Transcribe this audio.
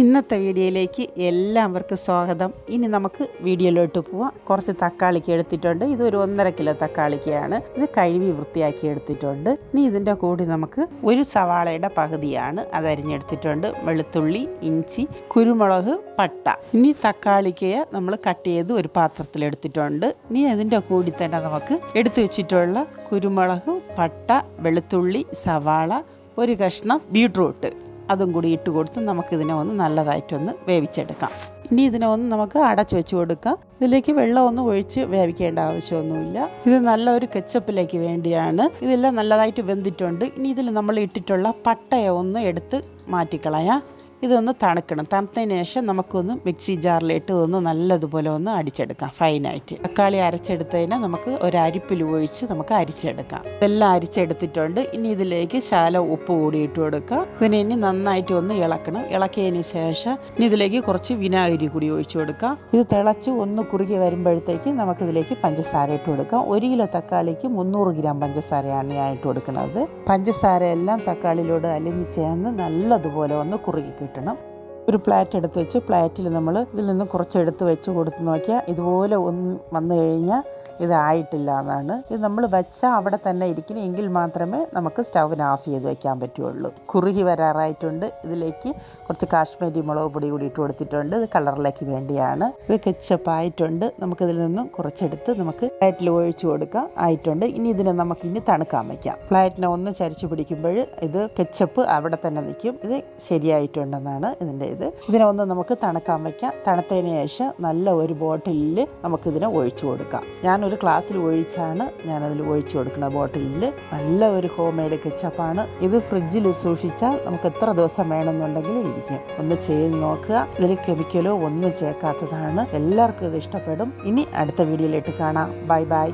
ഇന്നത്തെ വീഡിയോയിലേക്ക് എല്ലാവർക്കും സ്വാഗതം. ഇനി നമുക്ക് വീഡിയോയിലോട്ട് പോവാം. കുറച്ച് തക്കാളിക്ക് എടുത്തിട്ടുണ്ട്. ഇത് ഒരു ഒന്നര കിലോ തക്കാളിക്കയാണ് ഇത് കഴുകി വൃത്തിയാക്കി എടുത്തിട്ടുണ്ട്. ഇനി ഇതിന്റെ കൂടി നമുക്ക് ഒരു സവാളയുടെ പകുതിയാണ് അത് അരിഞ്ഞെടുത്തിട്ടുണ്ട്. വെളുത്തുള്ളി ഇഞ്ചി കുരുമുളക് പട്ട. ഇനി തക്കാളിക്കയെ നമ്മൾ കട്ട് ചെയ്ത് ഒരു പാത്രത്തിൽ എടുത്തിട്ടുണ്ട്. ഇനി അതിന്റെ കൂടി തന്നെ നമുക്ക് എടുത്തു വെച്ചിട്ടുള്ള കുരുമുളക് പട്ട വെളുത്തുള്ളി സവാള ഒരു കഷ്ണം ബീട്രൂട്ട്. അതും കൂടി ഇട്ട് കൊടുത്ത് നമുക്കിതിനെ ഒന്ന് നല്ലതായിട്ടൊന്ന് വേവിച്ചെടുക്കാം. ഇനി ഇതിനെ ഒന്ന് നമുക്ക് അടച്ചു വെച്ച് കൊടുക്കാം. ഇതിലേക്ക് വെള്ളമൊന്നും ഒഴിച്ച് വേവിക്കേണ്ട ആവശ്യമൊന്നുമില്ല. ഇത് നല്ല ഒരു കെച്ചപ്പിലേക്ക് വേണ്ടിയാണ്. ഇതെല്ലാം നല്ലതായിട്ട് വെന്തിട്ടുണ്ട്. ഇനി ഇതിൽ നമ്മൾ ഇട്ടിട്ടുള്ള പട്ടയെ ഒന്ന് എടുത്ത് മാറ്റിക്കളയാം. ഇതൊന്ന് തണുക്കണം. തണുത്തതിന് ശേഷം നമുക്കൊന്ന് മിക്സി ജാറിലിട്ട് ഒന്ന് നല്ലതുപോലെ ഒന്ന് അടിച്ചെടുക്കാം. ഫൈനായിട്ട്. തക്കാളി അരച്ചെടുത്തതിന് നമുക്ക് ഒരു അരിപ്പിൽ ഒഴിച്ച് നമുക്ക് അരിച്ചെടുക്കാം. ഇതെല്ലാം അരിച്ചെടുത്തിട്ടുണ്ട്. ഇനി ഇതിലേക്ക് ശാല ഉപ്പ് കൂടി ഇട്ട് കൊടുക്കാം. പിന്നെ ഇനി നന്നായിട്ട് ഒന്ന് ഇളക്കണം. ഇളക്കിയതിന് ശേഷം ഇനി ഇതിലേക്ക് കുറച്ച് വിനാഗിരി കൂടി ഒഴിച്ചു കൊടുക്കാം. ഇത് തിളച്ച് ഒന്ന് കുറുകി വരുമ്പോഴത്തേക്ക് നമുക്കിതിലേക്ക് പഞ്ചസാര ഇട്ട് കൊടുക്കാം. ഒരു കിലോ തക്കാളിക്ക് മുന്നൂറ് ഗ്രാം പഞ്ചസാരയാണ് ഞാൻ ഇട്ട് കൊടുക്കുന്നത്. പഞ്ചസാര എല്ലാം തക്കാളിയിലൂടെ അലിഞ്ഞ് ചേർന്ന് നല്ലതുപോലെ ഒന്ന് കുറുകി കിട്ടണം ഒരു പ്ലാറ്റ് എടുത്ത് വെച്ച്. പ്ലാറ്റിൽ നമ്മൾ ഇതിൽ നിന്ന് കുറച്ച് എടുത്ത് വെച്ച് കൊടുത്ത് നോക്കിയാൽ ഇതുപോലെ ഒന്ന് വന്നു കഴിഞ്ഞാൽ ഇതായിട്ടില്ല എന്നാണ്. ഇത് നമ്മൾ വെച്ചാൽ അവിടെ തന്നെ ഇരിക്കണം എങ്കിൽ മാത്രമേ നമുക്ക് സ്റ്റൗവിന് ഓഫ് ചെയ്ത് വെക്കാൻ പറ്റുള്ളൂ. കുറുകി വരാറായിട്ടുണ്ട്. ഇതിലേക്ക് കുറച്ച് കാശ്മീരി മുളക് പൊടി കൂടി ഇട്ട് കൊടുത്തിട്ടുണ്ട്. ഇത് കളറിലേക്ക് വേണ്ടിയാണ്. ഇത് കെച്ചപ്പ് ആയിട്ടുണ്ട്. നമുക്കിതിൽ നിന്നും കുറച്ചെടുത്ത് നമുക്ക് പ്ലേറ്റിൽ ഒഴിച്ചു കൊടുക്കാം. ആയിട്ടുണ്ട്. ഇനി ഇതിനെ നമുക്ക് ഇനി തണുക്കാൻ വയ്ക്കാം പ്ലേറ്റിനെ ഒന്ന് ചരിച്ചു പിടിക്കുമ്പോൾ ഇത് കെച്ചപ്പ് അവിടെ തന്നെ നിൽക്കും. ഇത് ശരിയായിട്ടുണ്ടെന്നാണ് ഇതിന്റെ ഇത്. ഇതിനെ ഒന്ന് നമുക്ക് തണുക്കാൻ വയ്ക്കാം തണുത്തതിന് ശേഷം നല്ല ഒരു ബോട്ടിലിൽ നമുക്കിതിനെ ഒഴിച്ചു കൊടുക്കാം. ഞാനൊരു ക്ലാസ്സിൽ ഒഴിച്ചാണ് ഞാനതിൽ ഒഴിച്ചു കൊടുക്കുന്നത്. ബോട്ടിലിൽ നല്ല ഒരു ഹോം മെയ്ഡ് കെച്ചപ്പാണ് ഇത് ഫ്രിഡ്ജിൽ സൂക്ഷിച്ചാൽ നമുക്ക് എത്ര ദിവസം വേണമെന്നുണ്ടെങ്കിൽ ഇരിക്കും. ഒന്ന് ചെയ്ത് നോക്കുക. ഇതിൽ കെമിക്കലോ ഒന്നും ചേർക്കാത്തതാണ്. എല്ലാവർക്കും ഇത് ഇഷ്ടപ്പെടും. ഇനി അടുത്ത വീഡിയോയിലിട്ട് കാണാം. Bye bye